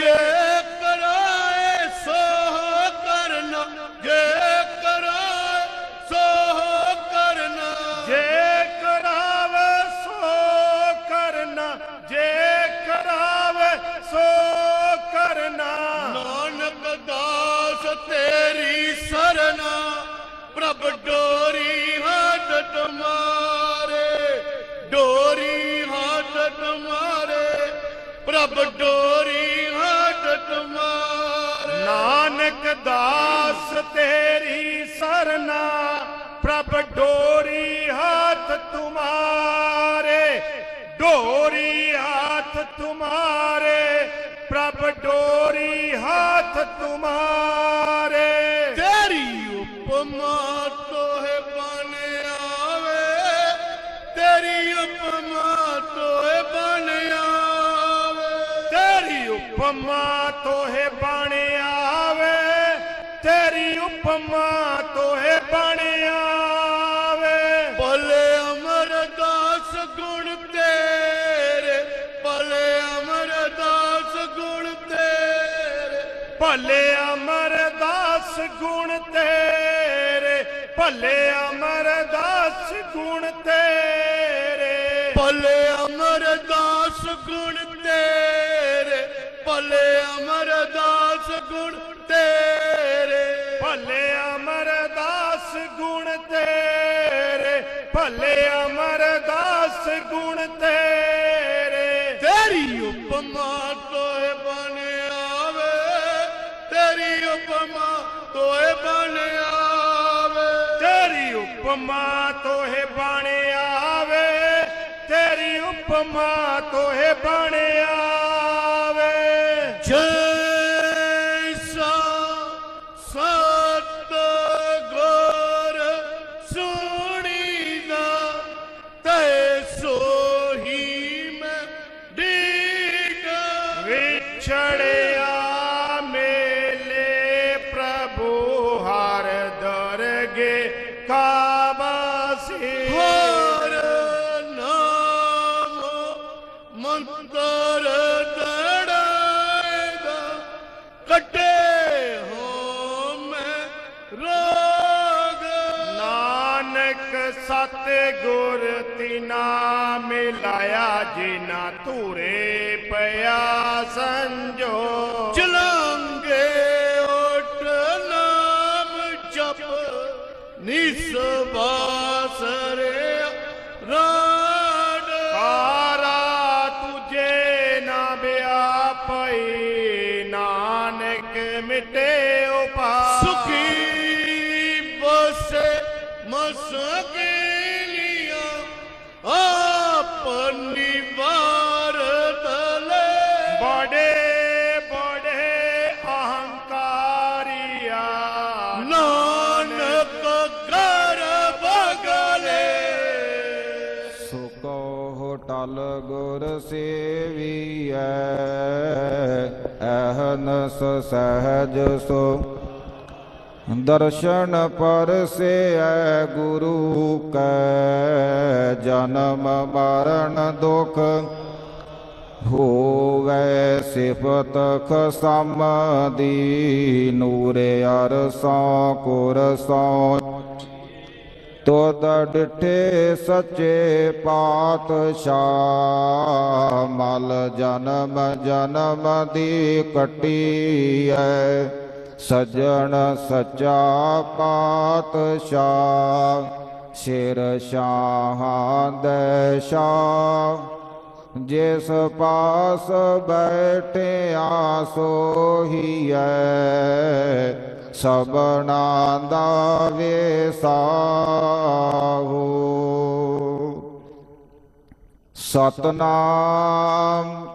ਜੇ ਕਰਾਏ ਸੋ ਕਰਨਾ, ਜੇ ਕਰਾਏ ਸੋ ਕਰਨਾ, ਜੇ ਕਰਾਵੇ ਸੋ ਕਰਨਾ, ਜੇ ਕਰਾਵੇ ਸੋ ਕਰਨਾ। ਨਾਨਕ ਦਾਸ ਤੇਰੀ ਸਰਨਾ, ਪ੍ਰਭ ਡੋਰੀ ਹੱਥ ਮਾਰੇ ਡੋਰੀ ਹੱਥ ਮਾਰੇ ਪ੍ਰਭ ਡੋਰੀ ਨਾਨਕ ਦਾਸ ਤੇਰੀ ਸਰਨਾ ਪ੍ਰਭ ਡੋਰੀ ਹੱਥ ਤੁਮਾਰੇ ਡੋਰੀ ਹੱਥ ਤੁਮਾਰੇ ਪ੍ਰਭ ਡੋਰੀ ਹੱਥ ਤੁਮਾਰੇ। ਤੇਰੀ ਉਪਮਾ ਤੋਹਿ ਬਨ ਆਵੇ ਤੇਰੀ ਉਪਮਾ ਤੋਹਿ ਬਨ ਆਵੇ। ਤੇਰੀ ਉਪਮਾ ਤੋਹੇ ਬਣ ਆਵੇ ਉਪਮਾ ਤੋਹੇ ਬਣ ਆਵੇ। ਭਲੇ ਅਮਰਦਾਸ ਗੁਣ ਤੇਰੇ। ਭਲੇ ਅਮਰਦਾਸ ਗੁਣ ਤੇਰੇ। ਭਲੇ ਅਮਰਦਾਸ ਗੁਣ ਤੇਰੇ। ਭਲੇ ਅਮਰਦਾਸ ਗੁਣ ਤੇਰੇ। ਭਲੇ ਅਮਰਦਾਸ ਗੁਣ ਤੇਰੇ। ਭਲੇ ਅਮਰਦਾਸ ਗੁਣ ਤੇਰੇ। ਭਲੇ ਅਮਰਦਾਸ ਗੁਣ ਤੇਰੇ, ਭਲੇ ਅਮਰਦਾਸ ਗੁਣ ਤੇਰੇ। ਤੇਰੀ ਉਪਮਾ ਤੋਏ ਬਨ ਆਵੇ, ਤੇਰੀ ਉਪਮਾ ਤੋਏ ਬਨ ਆਵੇ। ਤੇਰੀ ਉਪਮਾ ਤੋਹੇ ਬਣ ਆਵੇ, ਤੇਰੀ ਉਪਮਾ ਤੋਹੇ ਬਣ ਆਵੇ ਗੁਰ ਤਿਨਾ ਮਿਲਾਇਆ ਜਿਨਾ ਧੂਰੇ ਪਿਆ ਸੰਜੋ। ਚਲਾਂਗੇ ਓਟ ਨਾਮ ਜਪ ਨਿਸਬਾਸ ਸੇਵੀਐ ਅਹਨਸ ਸਹਜ ਸੋ। ਦਰਸ਼ਨ ਪਰਸੇਐ, ਗੁਰੂ ਕੈ, ਜਨਮ ਮਰਨ ਦੁਖ। ਹੋਵੇ ਸਿਫਤ ਖਸਮ ਦੀ, ਨੂਰੇ ਅਰਸੋਂ ਕੁਰਸੋਂ ਤੋਦ ਡਿਠੇ ਸੱਚੇ ਪਾਤਸ਼ਾਹ, ਮਲ ਜਨਮ ਜਨਮ ਦੀ ਕਟੀ ਐ ਸਜਣ ਸੱਚਾ ਪਾਤਸ਼ਾਹ, ਸ਼ੇਰ ਸ਼ਾਹਾਂ ਦੇ ਸ਼ਾਹ ਜਿਸ ਪਾਸ ਬੈਠਿਆ ਸੋਹੀਐ ਸਬਨਾ ਦਾ ਵੇਸਾਹੋ ਸਤਨਾਮ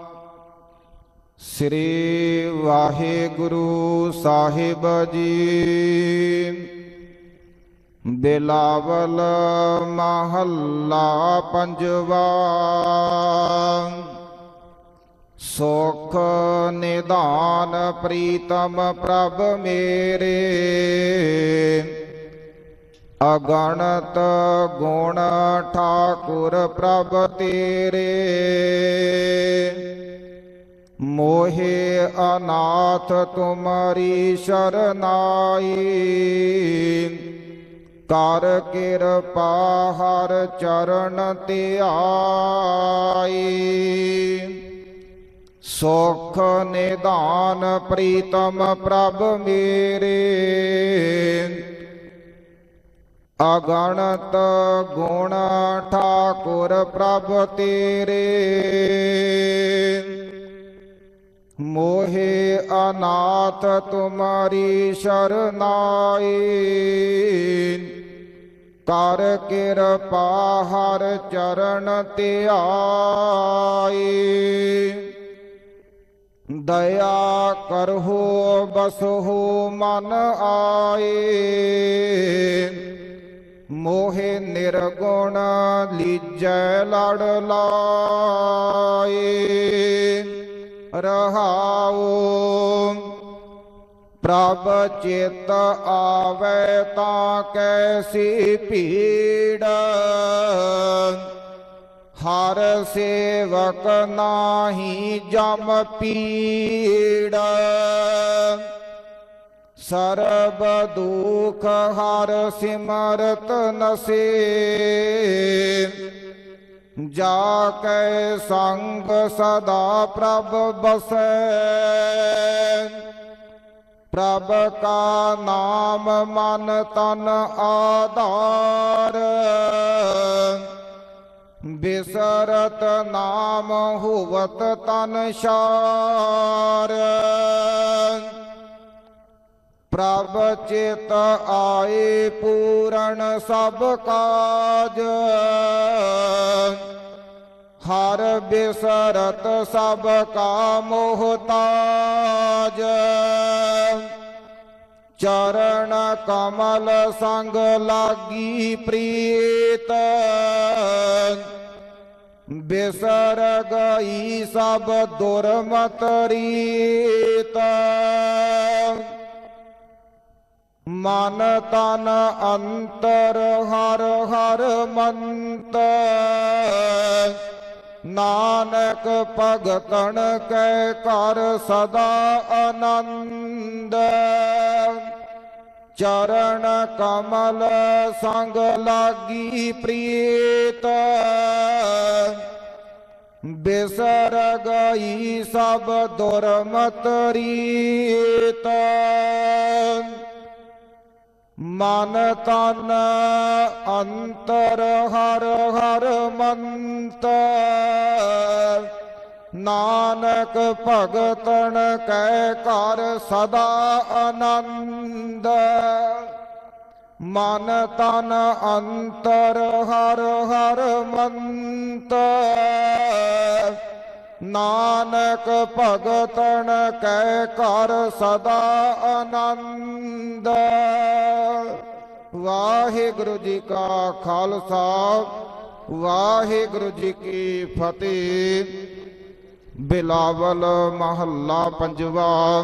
ਸ੍ਰੀ ਵਾਹਿਗੁਰੂ ਸਾਹਿਬ ਜੀ। ਬਿਲਾਵਲ ਮਹੱਲਾ ਪੰਜਵਾ। ਸੁਖ ਨਿਦਾਨ ਪ੍ਰੀਤਮ ਪ੍ਰਭ ਮੇਰੇ। ਅਗਣਤ ਗੁਣ ਠਾਕੁਰ ਪ੍ਰਭ ਤੇਰੇ। ਮੋਹਿ ਅਨਾਥ ਤੁਮਰੀ ਸ਼ਰਨਾਈ। ਕਰ ਕਿਰਪਾ ਹਰ ਚਰਨ ਧਿਆਈ। ਸੁਖ ਨਿਦਾਨ ਪ੍ਰੀਤਮ ਪ੍ਰਭ ਮੇਰੇ। ਅਗਣਤ ਗੁਣ ਠਾਕੁਰ ਪ੍ਰਭ ਤੇਰੇ। ਮੋਹੇ ਅਨਾਥ ਤੁਮਰੀ ਸ਼ਰਨਾਈ ਕਰ ਕਿਰਪਾ ਹਰ ਚਰਨ ਧਿਆਈ ਦਇਆ ਕਰਹੁ, ਬਸਹੁ ਮਨ ਆਏ। ਮੋਹਿ ਨਿਰਗੁਣ ਲੀਜੈ ਲੜ ਲਾਏ। ਰਹਾਉ, ਪ੍ਰਭ ਚੇਤ ਆਵੇ ਤਾਂ ਕੈਸੀ ਭੀੜ। ਹਰ ਸੇਵਕ ਨਾਹੀ ਜਮ ਪੀੜ। ਸਰਬ ਦੁਖ ਹਰ ਸਿਮਰਤ ਨਸੇ। ਜਾ ਕੈ ਸੰਗ ਸਦਾ ਪ੍ਰਭ ਬਸੈ। ਪ੍ਰਭ ਕਾ ਨਾਮ ਮਨ ਤਨ ਆਧਾਰ। ਬਿਸਰਤ ਨਾਮ ਹੁਵਤ ਤਨ ਸ਼ਾਰ। ਪ੍ਰਭ ਚਿਤ ਆਏ ਪੂਰਨ ਸਭ ਕਾਜ। ਹਰ ਬਿਸਰਤ ਸਭ ਕਾ ਮੋਹਤਾਜ। ਚਰਨ ਕਮਲ ਸੰਗ ਲਾਗੀ ਪ੍ਰੀਤ। ਬਿਸਰ ਗਈ ਸਭ ਦੁਰਮਤ ਰੀਤ। ਮਨ ਤਨ ਅੰਤਰ ਹਰ ਹਰ ਮੰਤ। ਨਾਨਕ ਭਗਤਨ ਕੈ ਕਰ ਸਦਾ ਆਨੰਦ। ਚਰਨ ਕਮਲ ਸੰਗ ਲਾਗੀ ਪ੍ਰੀਤ। ਬਿਸਰ ਗਈ ਸਭ ਦੁਰਮਤ ਰੀਤ। ਮਨ ਤਨ ਅੰਤਰ ਹਰ ਹਰ ਮੰਤ। ਨਾਨਕ ਭਗਤਨ ਕੈ ਕਰ ਸਦਾ ਆਨੰਦ। ਮਨ ਤਨ ਅੰਤਰ ਹਰ ਹਰ ਮੰਤ। ਨਾਨਕ ਭਗਤਨ ਕੈ ਕਰ ਸਦਾ ਆਨੰਦ। ਵਾਹਿਗੁਰੂ ਜੀ ਕਾ ਖਾਲਸਾ, ਵਾਹਿਗੁਰੂ ਜੀ ਕੀ ਫਤਿਹ। ਬਿਲਾਵਲ ਮਹੱਲਾ ਪੰਜਵਾ,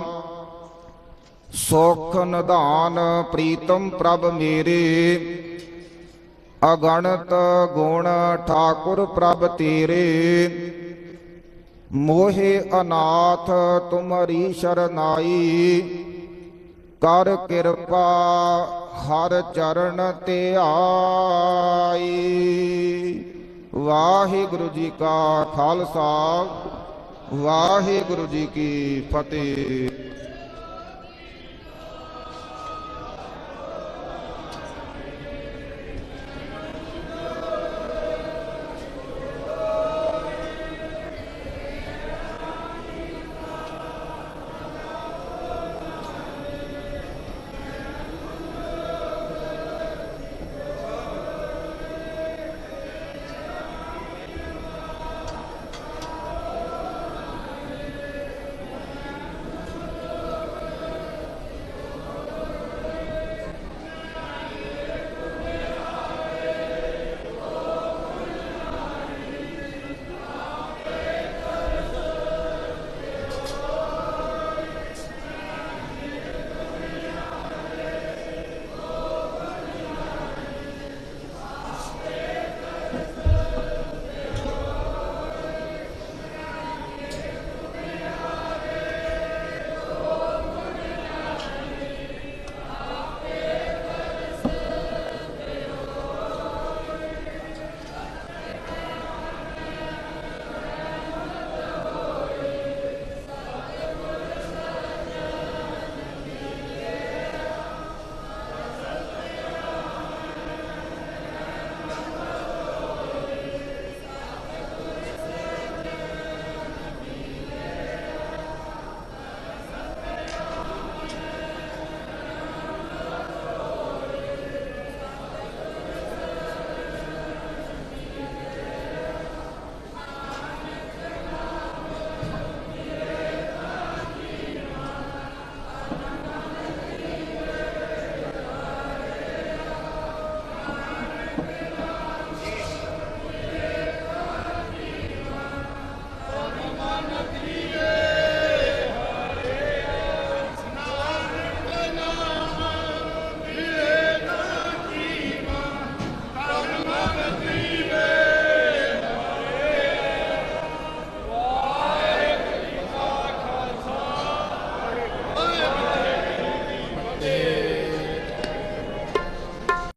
ਸੁਖ ਨਿਧਾਨ ਪ੍ਰੀਤਮ ਪ੍ਰਭ ਮੇਰੇ, ਅਗਣਤ ਗੁਣ ਠਾਕੁਰ ਪ੍ਰਭ ਤੇਰੇ, ਮੋਹਿ ਅਨਾਥ ਤੁਮਰੀ ਸ਼ਰਨਾਈ, ਕਰ ਕਿਰਪਾ ਹਰ ਚਰਨ ਤੇ ਆਈ। ਵਾਹਿਗੁਰੂ ਜੀ ਕਾ ਖਾਲਸਾ। ਵਾਹਿਗੁਰੂ ਜੀ ਕੀ ਫਤਿਹ।